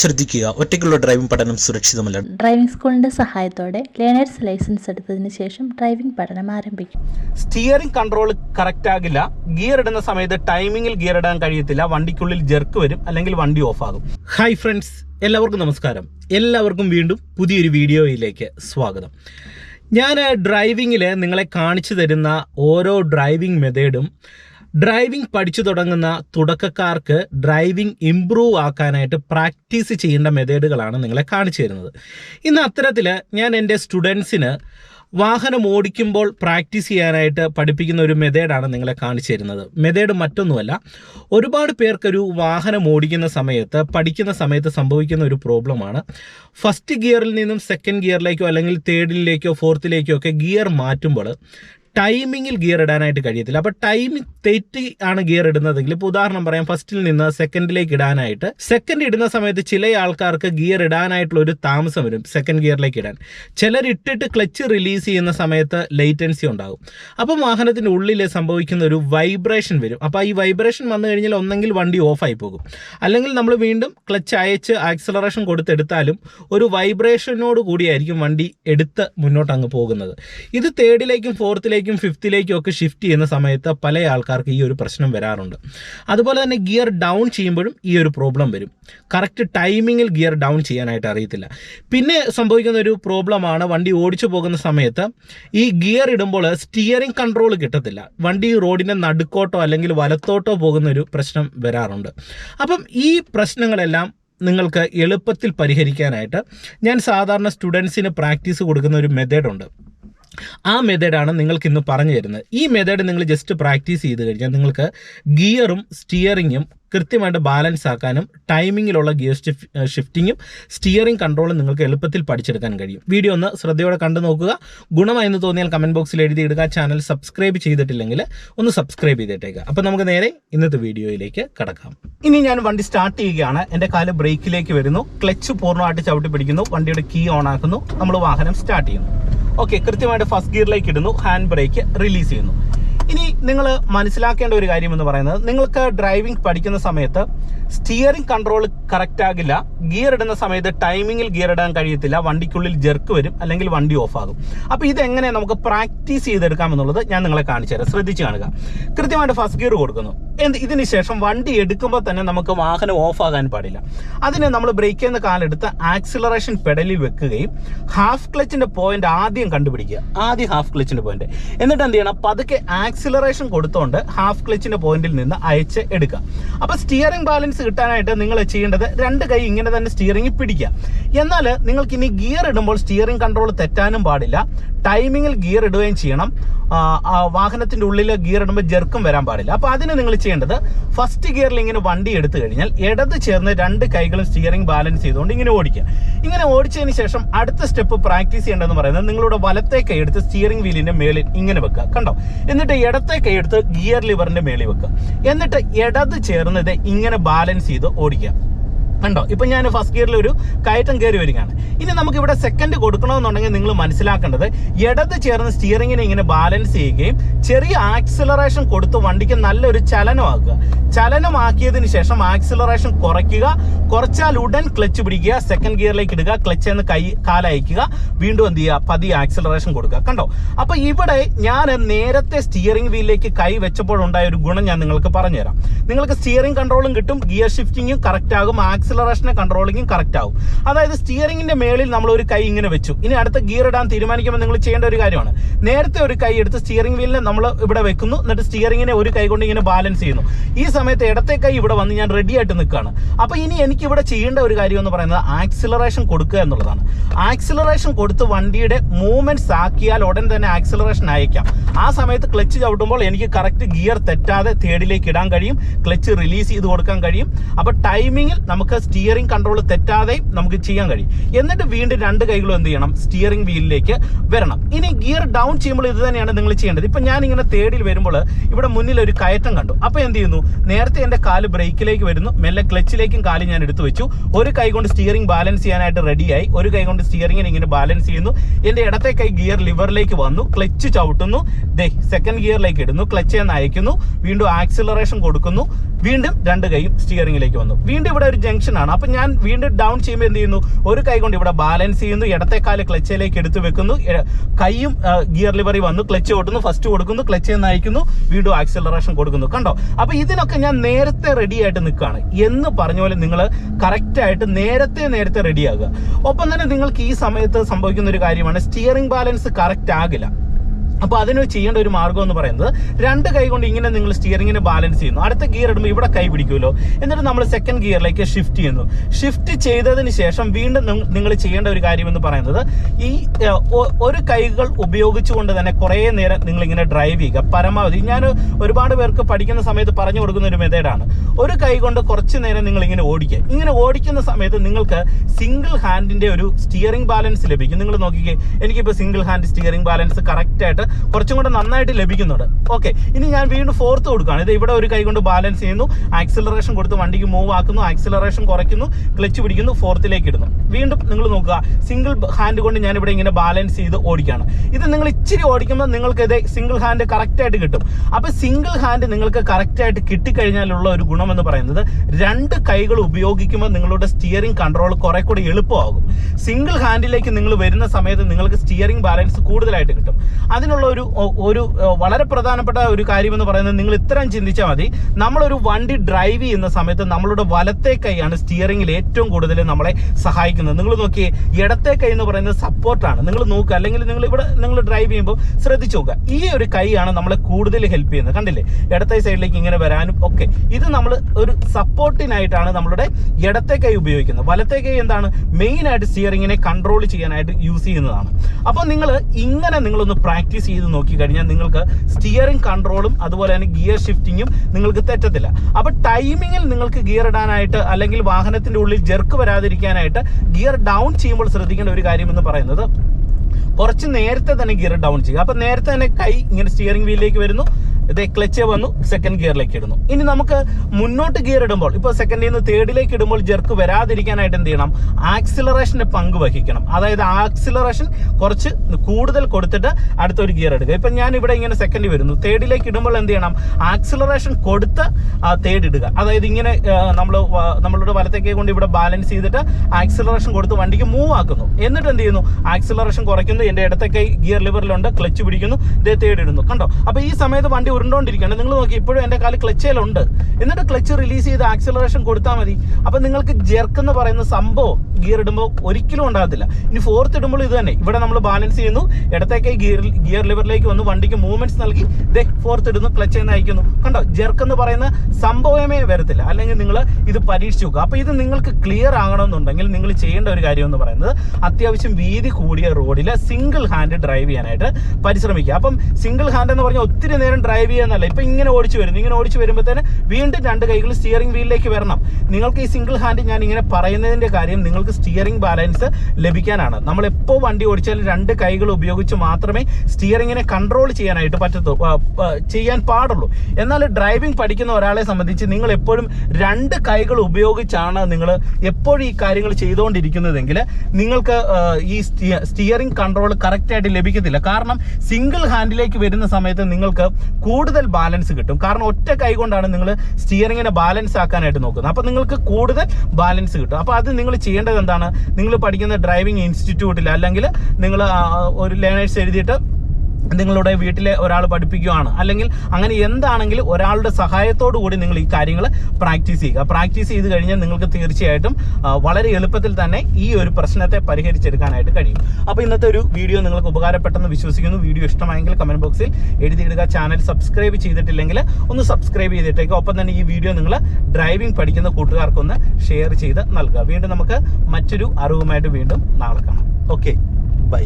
ശ്രദ്ധിക്കുക. ഒറ്റയ്ക്കുള്ള ഡ്രൈവിംഗ് പഠനം സുരക്ഷിതമല്ല. ഡ്രൈവിംഗ് സ്കൂളിന്റെ സഹായത്തോടെ ലേണേഴ്സ് ലൈസൻസ് എടുത്തതിന് ശേഷം ഡ്രൈവിംഗ് പഠനം ആരംഭിക്കും. സ്റ്റിയറിംഗ് കൺട്രോൾ കറക്റ്റ് ആകില്ല. ഗിയർ ഇടുന്ന സമയത്ത് ടൈമിംഗിൽ ഗിയർ ഇടാൻ കഴിയത്തില്ല. വണ്ടിക്കുള്ളിൽ ജെർക്ക് വരും. അല്ലെങ്കിൽ വണ്ടി ഓഫ് ആകും. ഹായ് ഫ്രണ്ട്സ് എല്ലാവർക്കും നമസ്കാരം. എല്ലാവർക്കും വീണ്ടും പുതിയൊരു വീഡിയോയിലേക്ക് സ്വാഗതം. ഞാൻ ഡ്രൈവിങ്ങിൽ നിങ്ങളെ കാണിച്ചു തരുന്ന ഓരോ ഡ്രൈവിംഗ് മെത്തേഡും ഡ്രൈവിംഗ് പഠിച്ചു തുടങ്ങുന്ന തുടക്കക്കാർക്ക് ഡ്രൈവിംഗ് ഇംപ്രൂവ് ആക്കാനായിട്ട് പ്രാക്ടീസ് ചെയ്യേണ്ട മെത്തേഡുകളാണ് നിങ്ങളെ കാണിച്ചു തരുന്നത്. ഇന്ന് അത്തരത്തിൽ ഞാൻ എന്റെ സ്റ്റുഡൻസിന് വാഹനം ഓടിക്കുമ്പോൾ പ്രാക്ടീസ് ചെയ്യാനായിട്ട് പഠിപ്പിക്കുന്ന ഒരു മെത്തേഡാണ് നിങ്ങളെ കാണിച്ചു തരുന്നത്. മെത്തേഡ് മറ്റൊന്നുമല്ല ഒരുപാട് പേർക്കൊരു വാഹനം ഓടിക്കുന്ന സമയത്ത് പഠിക്കുന്ന സമയത്ത് സംഭവിക്കുന്ന ഒരു പ്രോബ്ലമാണ്. ഫസ്റ്റ് ഗിയറിൽ നിന്നും സെക്കൻഡ് ഗിയറിലേക്കോ അല്ലെങ്കിൽ തേർഡിലേക്കോ ഫോർത്തിലേക്കോ ഒക്കെ ഗിയർ മാറ്റുമ്പോൾ ടൈമിങ്ങിൽ ഗിയർ ഇടാനായിട്ട് കഴിയത്തില്ല. അപ്പോൾ ടൈമിംഗ് തെറ്റി ആണ് ഗിയർ ഇടുന്നതെങ്കിൽ ഇപ്പോൾ ഉദാഹരണം പറയാം ഫസ്റ്റിൽ നിന്ന് സെക്കൻഡിലേക്ക് ഇടാനായിട്ട്. സെക്കൻഡ് ഇടുന്ന സമയത്ത് ചില ആൾക്കാർക്ക് ഗിയർ ഇടാനായിട്ടുള്ള ഒരു താമസം വരും സെക്കൻഡ് ഗിയറിലേക്ക് ഇടാൻ. ചിലർ ഇട്ടിട്ട് ക്ലച്ച് റിലീസ് ചെയ്യുന്ന സമയത്ത് ലേറ്റൻസി ഉണ്ടാകും. അപ്പം വാഹനത്തിന്റെ ഉള്ളിൽ സംഭവിക്കുന്ന ഒരു വൈബ്രേഷൻ വരും. അപ്പോൾ ഈ വൈബ്രേഷൻ വന്നു കഴിഞ്ഞാൽ ഒന്നെങ്കിൽ വണ്ടി ഓഫായി പോകും. അല്ലെങ്കിൽ നമ്മൾ വീണ്ടും ക്ലച്ച് അയച്ച് ആക്സലറേഷൻ കൊടുത്തെടുത്താലും ഒരു വൈബ്രേഷനോട് കൂടിയായിരിക്കും വണ്ടി എടുത്ത് മുന്നോട്ട് അങ്ങ് പോകുന്നത്. ഇത് തേർഡിലേക്കും ഫോർത്തിലേക്കും ഫിഫ്ത്തിലേക്കും ഒക്കെ ഷിഫ്റ്റ് ചെയ്യുന്ന സമയത്ത് പല ആൾക്കാർക്ക് ഈ ഒരു പ്രശ്നം വരാറുണ്ട്. അതുപോലെ തന്നെ ഗിയർ ഡൗൺ ചെയ്യുമ്പോഴും ഈ ഒരു പ്രോബ്ലം വരും. കറക്റ്റ് ടൈമിങ്ങിൽ ഗിയർ ഡൗൺ ചെയ്യാനായിട്ട് അറിയത്തില്ല. പിന്നെ സംഭവിക്കുന്ന ഒരു പ്രോബ്ലമാണ് വണ്ടി ഓടിച്ചു പോകുന്ന സമയത്ത് ഈ ഗിയർ ഇടുമ്പോൾ സ്റ്റിയറിംഗ് കൺട്രോൾ കിട്ടത്തില്ല. വണ്ടി റോഡിന്റെ നടുക്കോട്ടോ അല്ലെങ്കിൽ വലത്തോട്ടോ പോകുന്ന ഒരു പ്രശ്നം വരാറുണ്ട്. അപ്പം ഈ പ്രശ്നങ്ങളെല്ലാം നിങ്ങൾക്ക് എളുപ്പത്തിൽ പരിഹരിക്കാനായിട്ട് ഞാൻ സാധാരണ സ്റ്റുഡൻസിന് പ്രാക്ടീസ് കൊടുക്കുന്ന ഒരു മെത്തേഡുണ്ട് ആ മെത്തേഡാണ് നിങ്ങൾക്ക് ഇന്ന് പറഞ്ഞു തരുന്നത്. ഈ മെത്തേഡ് നിങ്ങൾ ജസ്റ്റ് പ്രാക്ടീസ് ചെയ്ത് കഴിഞ്ഞാൽ നിങ്ങൾക്ക് ഗിയറും സ്റ്റിയറിങ്ങും കൃത്യമായിട്ട് ബാലൻസ് ആക്കാനും ടൈമിങ്ങിലുള്ള ഗിയർ ഷിഫ്റ്റിങ്ങും സ്റ്റിയറിംഗ് കൺട്രോളും നിങ്ങൾക്ക് എളുപ്പത്തിൽ പഠിച്ചെടുക്കാൻ കഴിയും. വീഡിയോ ഒന്ന് ശ്രദ്ധയോടെ കണ്ടു നോക്കുക. ഗുണമായെന്ന് തോന്നിയാൽ കമന്റ് ബോക്സിൽ എഴുതിയിടുക. ചാനൽ സബ്സ്ക്രൈബ് ചെയ്തിട്ടില്ലെങ്കിൽ ഒന്ന് സബ്സ്ക്രൈബ് ചെയ്തിട്ടേക്കുക അപ്പോൾ നമുക്ക് നേരെ ഇന്നത്തെ വീഡിയോയിലേക്ക് കടക്കാം. ഇനി ഞാൻ വണ്ടി സ്റ്റാർട്ട് ചെയ്യുകയാണ്. എന്റെ കാൽ ബ്രേക്കിലേക്ക് വരുന്നു. ക്ലച്ച് പൂർണമായിട്ട് ചവിട്ടി പിടിക്കുന്നു. വണ്ടിയുടെ കീ ഓൺ ആക്കുന്നു. നമ്മൾ വാഹനം സ്റ്റാർട്ട് ചെയ്യുന്നു. ഓക്കെ കൃത്യമായിട്ട് ഫസ്റ്റ് ഗിയറിലേക്ക് ഇടുന്നു ഹാൻഡ് ബ്രേക്ക് റിലീസ് ചെയ്യുന്നു. ഇനി നിങ്ങൾ മനസ്സിലാക്കേണ്ട ഒരു കാര്യം എന്ന് പറയുന്നത് നിങ്ങൾക്ക് ഡ്രൈവിംഗ് പഠിക്കുന്ന സമയത്ത് സ്റ്റിയറിംഗ് കൺട്രോൾ കറക്റ്റ് ആകില്ല. ഗിയർ ഇടുന്ന സമയത്ത് ടൈമിങ്ങിൽ ഗിയർ ഇടാൻ കഴിയത്തില്ല. വണ്ടിക്കുള്ളിൽ ജെർക്ക് വരും അല്ലെങ്കിൽ വണ്ടി ഓഫ് ആകും. അപ്പോൾ ഇതെങ്ങനെ നമുക്ക് പ്രാക്ടീസ് ചെയ്തെടുക്കാം എന്നുള്ളത് ഞാൻ നിങ്ങളെ കാണിച്ചു തരാം. ശ്രദ്ധിച്ച് കാണുക. കൃത്യമായിട്ട് ഫസ്റ്റ് ഗിയർ കൊടുക്കുന്നു. എന്ത്? ഇതിന് ശേഷം വണ്ടി എടുക്കുമ്പോൾ തന്നെ നമുക്ക് വാഹനം ഓഫ് ആകാൻ പാടില്ല. അതിനെ നമ്മൾ ബ്രേക്ക് ചെയ്യുന്ന കാലെടുത്ത് ആക്സിലറേഷൻ പെഡലിൽ വെക്കുകയും ഹാഫ് ക്ലച്ചിന്റെ പോയിന്റ് ആദ്യം കണ്ടുപിടിക്കുക. ആദ്യം ഹാഫ് ക്ലച്ചിന്റെ പോയിന്റ് എന്നിട്ട് എന്ത് ചെയ്യണം? പതുക്കെ ആക്സിലറേഷൻ കൊടുത്തുകൊണ്ട് ഹാഫ് ക്ലച്ചിന്റെ പോയിന്റിൽ നിന്ന് അയച്ച് എടുക്കുക. അപ്പൊ സ്റ്റിയറിംഗ് ബാലൻസ് കിട്ടാനായിട്ട് നിങ്ങൾ ചെയ്യേണ്ടത് രണ്ട് കൈ ഇങ്ങനെ തന്നെ സ്റ്റിയറിംഗ് പിടിക്കുക. എന്നാൽ നിങ്ങൾക്ക് ഇനി ഗിയർ ഇടുമ്പോൾ സ്റ്റിയറിംഗ് കൺട്രോൾ തെറ്റാനും പാടില്ല. ടൈമിങ്ങിൽ ഗിയർ ഇടുകയും ചെയ്യണം. വാഹനത്തിന്റെ ഉള്ളിൽ ഗിയർ ഇടുമ്പോൾ ജെർക്കും വരാൻ പാടില്ല. അപ്പോൾ അതിന് നിങ്ങൾ ചെയ്യേണ്ടത് ഫസ്റ്റ് ഗിയറിൽ ഇങ്ങനെ വണ്ടി എടുത്തു കഴിഞ്ഞാൽ ഇടത് ചേർന്ന് രണ്ട് കൈകളും സ്റ്റിയറിംഗ് ബാലൻസ് ചെയ്തുകൊണ്ട് ഇങ്ങനെ ഓടിക്കുക. ഇങ്ങനെ ഓടിച്ചതിന് ശേഷം അടുത്ത സ്റ്റെപ്പ് പ്രാക്ടീസ് ചെയ്യേണ്ടതെന്ന് പറയുന്നത് നിങ്ങളുടെ വലത്തെ കൈ എടുത്ത് സ്റ്റിയറിംഗ് വീലിന്റെ മേളിൽ ഇങ്ങനെ വെക്കുക. കണ്ടോ? എന്നിട്ട് ഇടത്തെ കൈ എടുത്ത് ഗിയർ ലിവറിന്റെ മേളിൽ വെക്കുക. എന്നിട്ട് ഇടത് ചേർന്ന് ഇത് ഇങ്ങനെ ബാലൻസ് ചെയ്ത് ഓടിക്കുക. കണ്ടോ? ഇപ്പൊ ഞാൻ ഫസ്റ്റ് ഗിയറിൽ ഒരു കയറ്റം കയറി വരികയാണ്. ഇനി നമുക്ക് ഇവിടെ സെക്കൻഡ് കൊടുക്കണമെന്നുണ്ടെങ്കിൽ നിങ്ങൾ മനസ്സിലാക്കേണ്ടത് ഇടത് ചേർന്ന് സ്റ്റിയറിങ്ങിനെ ഇങ്ങനെ ബാലൻസ് ചെയ്യുകയും ചെറിയ ആക്സിലറേഷൻ കൊടുത്ത് വണ്ടിക്ക് നല്ലൊരു ചലനമാക്കുക. ചലനമാക്കിയതിന് ശേഷം ആക്സിലറേഷൻ കുറയ്ക്കുക. കുറച്ചാൽ ഉടൻ ക്ലച്ച് പിടിക്കുക. സെക്കൻഡ് ഗിയറിലേക്ക് ഇടുക. ക്ലച്ച് എന്ന് കൈ കാലയക്കുക. വീണ്ടും എന്ത് ചെയ്യുക? പതിയെ ആക്സിലറേഷൻ കൊടുക്കുക. കണ്ടോ? അപ്പോൾ ഇവിടെ ഞാൻ നേരത്തെ സ്റ്റിയറിംഗ് വീലിലേക്ക് കൈ വെച്ചപ്പോഴുണ്ടായ ഒരു ഗുണം ഞാൻ നിങ്ങൾക്ക് പറഞ്ഞുതരാം. നിങ്ങൾക്ക് സ്റ്റിയറിംഗ് കൺട്രോളും കിട്ടും. ഗിയർ ഷിഫ്റ്റിങ്ങും കറക്റ്റ് ആകും. ആക്സിലറേഷനെ കൺട്രോളിങ്ങും കറക്റ്റ് ആവും. അതായത് സ്റ്റിയറിംഗിന്റെ മേളിൽ നമ്മൾ ഒരു കൈ ഇങ്ങനെ വെച്ചു. ഇനി അടുത്ത ഗിയർ ഇടാൻ തീരുമാനിക്കുമ്പോൾ നിങ്ങൾ ചെയ്യേണ്ട ഒരു കാര്യമാണ്. നേരത്തെ ഒരു കൈ എടുത്ത് സ്റ്റിയറിംഗ് വീലിനെ നമ്മൾ ഇവിടെ വെക്കുന്നു. എന്നിട്ട് സ്റ്റിയറിംഗിനെ ഒരു കൈ കൊണ്ട് ഇങ്ങനെ ബാലൻസ് ചെയ്യുന്നു. ഈ സമയത്ത് ഇടത്തെ കൈ ഇവിടെ വന്ന് ഞാൻ റെഡി ആയിട്ട് നിൽക്കുകയാണ്. അപ്പോൾ ഇനി എനിക്ക് ഇവിടെ ചെയ്യേണ്ട ഒരു കാര്യം എന്ന് പറയുന്നത് ആക്സിലറേഷൻ കൊടുക്കുക എന്നുള്ളതാണ്. ആക്സിലറേഷൻ കൊടുത്ത് വണ്ടിയുടെ മൂവ്മെന്റ്സ് ആക്കിയാൽ ഉടൻ തന്നെ ആക്സിലറേഷൻ അയക്കാം. ആ സമയത്ത് ക്ലച്ച് ചവിട്ടുമ്പോൾ എനിക്ക് കറക്റ്റ് ഗിയർ തെറ്റാതെ തേർഡിലേക്ക് ഇടാൻ കഴിയും. ക്ലച്ച് റിലീസ് ചെയ്ത് കൊടുക്കാൻ കഴിയും. അപ്പോൾ ടൈമിങ്ങിൽ നമുക്ക് സ്റ്റിയറിംഗ് കൺട്രോൾ തെറ്റാതെയും നമുക്ക് ചെയ്യാൻ കഴിയും. എന്നിട്ട് വീണ്ടും രണ്ട് കൈകളും എന്ത് ചെയ്യണം? സ്റ്റിയറിംഗ് വീലിലേക്ക് വരണം. ഇനി ഗിയർ ഡൗൺ ചെയ്യുമ്പോൾ ഇത് തന്നെയാണ് നിങ്ങൾ ചെയ്യേണ്ടത്. ഇപ്പൊ ഞാൻ ഇങ്ങനെ തേർഡിൽ വരുമ്പോൾ ഇവിടെ മുന്നിൽ ഒരു കയറ്റം കണ്ടു. അപ്പോൾ എന്ത് ചെയ്യുന്നു? നേരത്തെ എന്റെ കാൽ ബ്രേക്കിലേക്ക് വരുന്നു. മെല്ലെ ക്ലച്ചിലേക്കും കാൽ ഞാൻ എടുത്തു വെച്ചു. ഒരു കൈ കൊണ്ട് സ്റ്റിയറിംഗ് ബാലൻസ് ചെയ്യാനായിട്ട് റെഡിയായി ഒരു കൈ കൊണ്ട് സ്റ്റിയറിംഗിനെ ഇങ്ങനെ ബാലൻസ് ചെയ്യുന്നു. എന്റെ ഇടത്തെ കൈ ഗിയർ ലിവറിലേക്ക് വന്നു. ക്ലച്ച് ചവിട്ടുന്നു. ദേ സെക്കൻഡ് ഗിയറിലേക്ക് ഇടുന്നു. ക്ലച്ച് ഞാൻ അയക്കുന്നു. വീണ്ടും ആക്സിലറേഷൻ കൊടുക്കുന്നു. വീണ്ടും രണ്ട് കൈയും സ്റ്റിയറിംഗിലേക്ക് വന്നു. വീണ്ടും ഇവിടെ ഒരു ജംഗ്ഷൻ ആണ്. അപ്പൊ ഞാൻ വീണ്ടും ഡൗൺ ചെയ്യുമ്പോൾ എന്ത് ചെയ്യുന്നു? ഒരു കൈ കൊണ്ട് ഇവിടെ ബാലൻസ് ചെയ്യുന്നു. ഇടത്തെ കാൽ ക്ലച്ചിലേക്ക് എടുത്തു വെക്കുന്നു. കൈയും ഗിയർ ലിവറി വന്നു. ക്ലച്ച് ഓട്ടുന്നു. ഫസ്റ്റ് കൊടുക്കുന്നു. ക്ലച്ച് നയിക്കുന്നു വീണ്ടും ആക്സിലറേഷൻ കൊടുക്കുന്നു. കണ്ടോ? അപ്പൊ ഇതിനൊക്കെ ഞാൻ നേരത്തെ റെഡി ആയിട്ട് നിൽക്കുകയാണ്. എന്ന് പറഞ്ഞ പോലെ നിങ്ങൾ കറക്റ്റ് ആയിട്ട് നേരത്തെ നേരത്തെ റെഡിയാകുക ഒപ്പം തന്നെ നിങ്ങൾക്ക് ഈ സമയത്ത് സംഭവിക്കുന്ന ഒരു കാര്യമാണ് സ്റ്റിയറിംഗ് ബാലൻസ് കറക്റ്റ് ആകില്ല. അപ്പോൾ അതിന് ചെയ്യേണ്ട ഒരു മാർഗം എന്ന് പറയുന്നത് രണ്ട് കൈ കൊണ്ട് ഇങ്ങനെ നിങ്ങൾ സ്റ്റിയറിംഗിനെ ബാലൻസ് ചെയ്യുന്നു. അടുത്ത ഗിയർ ഇടുമ്പോൾ ഇവിടെ കൈ പിടിക്കുമല്ലോ. എന്നിട്ട് നമ്മൾ സെക്കൻഡ് ഗിയറിലേക്ക് ഷിഫ്റ്റ് ചെയ്യുന്നു. ഷിഫ്റ്റ് ചെയ്തതിന് ശേഷം വീണ്ടും നിങ്ങൾ ചെയ്യേണ്ട ഒരു കാര്യം എന്ന് പറയുന്നത് ഈ ഒരു കൈകൾ ഉപയോഗിച്ചുകൊണ്ട് തന്നെ കുറേ നേരം നിങ്ങൾ ഇങ്ങനെ ഡ്രൈവ് ചെയ്യുക. പരമാവധി ഞാൻ ഒരുപാട് പേർക്ക് പഠിക്കുന്ന സമയത്ത് പറഞ്ഞു കൊടുക്കുന്ന ഒരു മെത്തേഡാണ് ഒരു കൈ കൊണ്ട് കുറച്ച് നേരം നിങ്ങൾ ഇങ്ങനെ ഓടിക്കുക. ഇങ്ങനെ ഓടിക്കുന്ന സമയത്ത് നിങ്ങൾക്ക് സിംഗിൾ ഹാൻഡിന്റെ ഒരു സ്റ്റിയറിംഗ് ബാലൻസ് ലഭിക്കും. നിങ്ങൾ നോക്കിക്കേ എനിക്കിപ്പോൾ single hand steering balance correct ആയിട്ട് കുറച്ചും കൂടെ നന്നായിട്ട് ലഭിക്കുന്നുണ്ട്. ഓക്കെ ഇനി ഞാൻ വീണ്ടും ഫോർത്ത് കൊടുക്കുകയാണ്. ഇത് ഇവിടെ ഒരു കൈ കൊണ്ട് ബാലൻസ് ചെയ്യുന്നു. ആക്സിലറേഷൻ കൊടുത്ത് വണ്ടിക്ക് മൂവ് ആക്കുന്നു. ആക്സിലറേഷൻ കുറയ്ക്കുന്നു. ക്ലച്ച് പിടിക്കുന്നു. ഫോർത്തിലേക്ക് ഇടുന്നു. വീണ്ടും നിങ്ങൾ നോക്കുക. സിംഗിൾ ഹാൻഡ് കൊണ്ട് ഞാൻ ഇവിടെ ഇങ്ങനെ ബാലൻസ് ചെയ്ത് ഓടിക്കുകയാണ്. ഇത് നിങ്ങൾ ഇച്ചിരി ഓടിക്കുമ്പോൾ നിങ്ങൾക്ക് ഇതേ സിംഗിൾ ഹാൻഡ് കറക്റ്റ് ആയിട്ട് കിട്ടും. അപ്പോൾ സിംഗിൾ ഹാൻഡ് നിങ്ങൾക്ക് കറക്റ്റ് ആയിട്ട് കിട്ടിക്കഴിഞ്ഞാലുള്ള ഒരു ഗുണം എന്ന് പറയുന്നത് രണ്ട് കൈകൾ ഉപയോഗിക്കുമ്പോൾ നിങ്ങളുടെ സ്റ്റിയറിംഗ് കൺട്രോൾ കുറെ കൂടി എളുപ്പമാകും. സിംഗിൾ ഹാൻഡിലേക്ക് നിങ്ങൾ വരുന്ന സമയത്ത് നിങ്ങൾക്ക് സ്റ്റിയറിംഗ് ബാലൻസ് കൂടുതലായിട്ട് കിട്ടും. അതിനുള്ള ഒരു ഒരു വളരെ പ്രധാനപ്പെട്ട ഒരു കാര്യമെന്ന് പറയുന്നത് നിങ്ങൾ ഇത്രയും ചിന്തിച്ചാൽ മതി. നമ്മളൊരു വണ്ടി ഡ്രൈവ് ചെയ്യുന്ന സമയത്ത് നമ്മളുടെ വലത്തെ കൈയാണ് സ്റ്റിയറിംഗിൽ ഏറ്റവും കൂടുതൽ നമ്മളെ സഹായിക്കുന്നത്. നിങ്ങൾ നോക്കിയേ ഇടത്തെ കൈ എന്ന് പറയുന്നത് സപ്പോർട്ടാണ് നിങ്ങൾ നോക്കുക അല്ലെങ്കിൽ നിങ്ങൾ ഇവിടെ നിങ്ങൾ ഡ്രൈവ് ചെയ്യുമ്പോൾ ശ്രദ്ധിച്ചു നോക്കുക. ഈ ഒരു കൈയാണ് നമ്മളെ കൂടുതൽ ഹെൽപ്പ് ചെയ്യുന്നത്. കണ്ടില്ലേ? ഇടത്തെ സൈഡിലേക്ക് ഇങ്ങനെ വരാനും ഒക്കെ. ഇത് നമ്മൾ ഒരു സപ്പോർട്ടിനായിട്ടാണ് നമ്മളുടെ ഇടത്തെ കൈ ഉപയോഗിക്കുന്നത്. വലത്തെ കൈ എന്താണ്? മെയിൻ ആയിട്ട് സ്റ്റിയറിങ്ങിനെ കൺട്രോൾ ചെയ്യാനായിട്ട് യൂസ് ചെയ്യുന്നതാണ്. അപ്പോൾ നിങ്ങൾ ഇങ്ങനെ നിങ്ങളൊന്ന് പ്രാക്ടീസ് ചെയ്ത് നോക്കിക്കഴിഞ്ഞാൽ നിങ്ങൾക്ക് സ്റ്റിയറിംഗ് കൺട്രോളും അതുപോലെ തന്നെ ഗിയർ ഷിഫ്റ്റിങ്ങും നിങ്ങൾക്ക് തെറ്റത്തില്ല. അപ്പോൾ ടൈമിങ്ങിൽ നിങ്ങൾക്ക് ഗിയർ ഇടാനായിട്ട് അല്ലെങ്കിൽ വാഹനത്തിന്റെ ഉള്ളിൽ ജെർക്ക് വരാതിരിക്കാനായിട്ട് ഗിയർ ഡൗൺ ചെയ്യുമ്പോൾ ശ്രദ്ധിക്കേണ്ട ഒരു കാര്യം എന്ന് പറയുന്നത് കുറച്ച് നേരത്തെ തന്നെ ഗിയർ ഡൗൺ ചെയ്യുക. അപ്പൊ നേരത്തെ തന്നെ കൈ ഇങ്ങനെ സ്റ്റിയറിംഗ് വീലിലേക്ക് വരുന്നു. ഇത് ക്ലച്ച് വന്നു സെക്കൻഡ് ഗിയറിലേക്ക് ഇടുന്നു. ഇനി നമുക്ക് മുന്നോട്ട് ഗിയർ ഇടുമ്പോൾ ഇപ്പോൾ സെക്കൻഡിൽ നിന്ന് തേർഡിലേക്ക് ഇടുമ്പോൾ ജെർക്ക് വരാതിരിക്കാനായിട്ട് എന്ത് ചെയ്യണം? ആക്സിലറേഷന്റെ പങ്ക് വഹിക്കണം. അതായത് ആക്സിലറേഷൻ കുറച്ച് കൂടുതൽ കൊടുത്തിട്ട് അടുത്തൊരു ഗിയർ എടുക്കുക ഇപ്പൊ ഞാൻ ഇവിടെ ഇങ്ങനെ സെക്കൻഡ് വരുന്നു. തേർഡിലേക്ക് ഇടുമ്പോൾ എന്ത് ചെയ്യണം? ആക്സിലറേഷൻ കൊടുത്ത് തേർഡ് ഇടുക. അതായത് ഇങ്ങനെ നമ്മൾ നമ്മളുടെ വലത്തേക്ക് കൊണ്ട് ഇവിടെ ബാലൻസ് ചെയ്തിട്ട് ആക്സിലറേഷൻ കൊടുത്ത് വണ്ടിക്ക് മൂവ് ആക്കുന്നു. എന്നിട്ട് എന്ത് ചെയ്യുന്നു? ആക്സിലറേഷൻ കുറയ്ക്കുന്നു. എന്റെ ഇടത്തെ കൈ ഗിയർ ലിവറിലുണ്ട് ക്ലച്ച് പിടിക്കുന്നു. ഇതേ തേർഡ് ഇടുന്നു. കണ്ടോ? അപ്പൊ ഈ സമയത്ത് വണ്ടി ഉരുണ്ടോണ്ടിരിക്കുകയാണ്. നിങ്ങൾ നോക്കി ഇപ്പോഴും എന്റെ കാൽ ക്ലച്ചയിലുണ്ട് എന്നിട്ട് ക്ലച്ച് റിലീസ് ചെയ്ത് ആക്സിലറേഷൻ കൊടുത്താൽ മതി. അപ്പം നിങ്ങൾക്ക് ജെർക്ക് എന്ന് പറയുന്ന സംഭവം ഗിയർ ഇടുമ്പോൾ ഒരിക്കലും ഉണ്ടാകത്തില്ല. ഇനി ഫോർത്ത് ഇടുമ്പോൾ ഇത് തന്നെ. ഇവിടെ നമ്മൾ ബാലൻസ് ചെയ്യുന്നു. ഇടത്തേക്ക് ഗിയർ ഗിയർ ലിവറിലേക്ക് വന്ന് വണ്ടിക്ക് മൂവ്മെന്റ്സ് നൽകി. ദേ ഫോർത്ത് ഇടുന്നു ക്ലച്ച് എന്ന് അയക്കുന്നു. കണ്ടോ? ജെർക്ക് എന്ന് പറയുന്ന സംഭവമേ വരത്തില്ല. അല്ലെങ്കിൽ നിങ്ങൾ ഇത് പരീക്ഷിച്ചു നോക്കുക. അപ്പോൾ ഇത് നിങ്ങൾക്ക് ക്ലിയർ ആകണമെന്നുണ്ടെങ്കിൽ നിങ്ങൾ ചെയ്യേണ്ട ഒരു കാര്യം എന്ന് പറയുന്നത് അത്യാവശ്യം വീതി കൂടിയ റോഡിൽ സിംഗിൾ ഹാൻഡ് ഡ്രൈവ് ചെയ്യാനായിട്ട് പരിശ്രമിക്കുക. അപ്പം സിംഗിൾ ഹാൻഡ് എന്ന് പറഞ്ഞാൽ ഒത്തിരി നേരം ഡ്രൈവ് ചെയ്യുന്നല്ല ഇപ്പൊ ഇങ്ങനെ ഓടിച്ചു വരുന്നു. ഇങ്ങനെ ഓടിച്ചു വരുമ്പോഴത്തേന് വീണ്ടും രണ്ട് കൈകൾ സ്റ്റിയറിംഗ് വീലിലേക്ക് വരണം. നിങ്ങൾക്ക് ഈ സിംഗിൾ ഹാൻഡ് ഞാൻ ഇങ്ങനെ പറയുന്നതിന്റെ കാര്യം നിങ്ങൾക്ക് സ്റ്റിയറിംഗ് ബാലൻസ് ലഭിക്കാനാണ്. നമ്മൾ എപ്പോൾ വണ്ടി ഓടിച്ചാലും രണ്ട് കൈകൾ ഉപയോഗിച്ച് മാത്രമേ സ്റ്റിയറിങ്ങിനെ കൺട്രോൾ ചെയ്യാനായിട്ട് പറ്റത്തു ആ, ആ, ചെയ്യാൻ പാടുള്ളൂ. എന്നാൽ ഡ്രൈവിംഗ് പഠിക്കുന്ന ഒരാളെ സംബന്ധിച്ച് നിങ്ങൾ എപ്പോഴും രണ്ട് കൈകൾ ഉപയോഗിച്ചാണ് നിങ്ങൾ എപ്പോഴും ഈ കാര്യങ്ങൾ ചെയ്തുകൊണ്ടിരിക്കുന്നതെങ്കിൽ നിങ്ങൾക്ക് ഈ സ്റ്റിയറിംഗ് കൺട്രോൾ കറക്റ്റ് ആയിട്ട് ലഭിക്കത്തില്ല. കാരണം സിംഗിൾ ഹാൻഡിലേക്ക് വരുന്ന സമയത്ത് നിങ്ങൾക്ക് കൂടുതൽ ബാലൻസ് കിട്ടും. കാരണം ഒറ്റ കൈ കൊണ്ടാണ് നിങ്ങൾ സ്റ്റിയറിങ്ങിനെ ബാലൻസ് ആക്കാനായിട്ട് നോക്കുന്നത്. അപ്പോൾ നിങ്ങൾക്ക് കൂടുതൽ ബാലൻസ് കിട്ടും. അപ്പോൾ അത് നിങ്ങൾ ചെയ്യേണ്ടത് എന്താണ്? നിങ്ങൾ പഠിക്കുന്ന ഡ്രൈവിംഗ് ഇൻസ്റ്റിറ്റ്യൂട്ടിൽ അല്ലെങ്കിൽ നിങ്ങൾ ഒരു ലേണേഴ്സ് എഴുതിയിട്ട് നിങ്ങളുടെ വീട്ടിലെ ഒരാൾ പഠിപ്പിക്കുകയാണ്. അല്ലെങ്കിൽ അങ്ങനെ എന്താണെങ്കിലും ഒരാളുടെ സഹായത്തോടു കൂടി നിങ്ങൾ ഈ കാര്യങ്ങൾ പ്രാക്ടീസ് ചെയ്യുക. പ്രാക്ടീസ് ചെയ്ത് കഴിഞ്ഞാൽ നിങ്ങൾക്ക് തീർച്ചയായിട്ടും വളരെ എളുപ്പത്തിൽ തന്നെ ഈ ഒരു പ്രശ്നത്തെ പരിഹരിച്ചെടുക്കാനായിട്ട് കഴിയും. അപ്പോൾ ഇന്നത്തെ ഒരു വീഡിയോ നിങ്ങൾക്ക് ഉപകാരപ്പെട്ടെന്ന് വിശ്വസിക്കുന്നു. വീഡിയോ ഇഷ്ടമായെങ്കിൽ കമന്റ് ബോക്സിൽ എഴുതിയിടുക. ചാനൽ സബ്സ്ക്രൈബ് ചെയ്തിട്ടില്ലെങ്കിൽ ഒന്ന് സബ്സ്ക്രൈബ് ചെയ്തിട്ടേക്കുക ഒപ്പം തന്നെ ഈ വീഡിയോ നിങ്ങൾ ഡ്രൈവിംഗ് പഠിക്കുന്ന കൂട്ടുകാർക്കൊന്ന് ഷെയർ ചെയ്ത് നൽകുക. വീണ്ടും നമുക്ക് മറ്റൊരു അറിവുമായിട്ട് വീണ്ടും നാളെ കാണാം. Okay bye